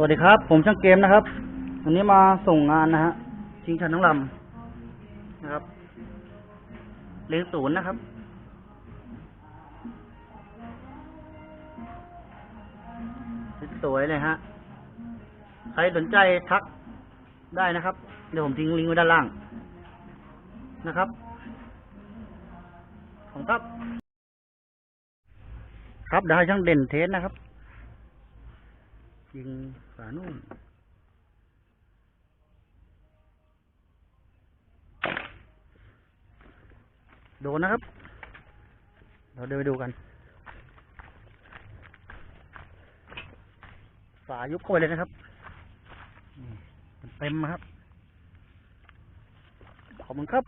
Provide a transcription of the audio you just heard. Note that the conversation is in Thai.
สวัสดีครับ ผมช่างเกมนะครับ วันนี้มาส่งงานนะฮะชิงชันทั้งลำนะครับ เลงศูนย์นะครับ สวยเลยฮะ ใครสนใจทักได้นะครับ เดี๋ยวผมทิ้งลิงก์ไว้ด้านล่างนะครับ ของครับ ครับเดี๋ยวให้ช่างเด่นเทสนะครับ ยิงฝานู่นโดนนะครับ เราเดินไปดูกัน ฝายุบเข้าไปเลยนะครับเต็มครับ ขอบคุณครับ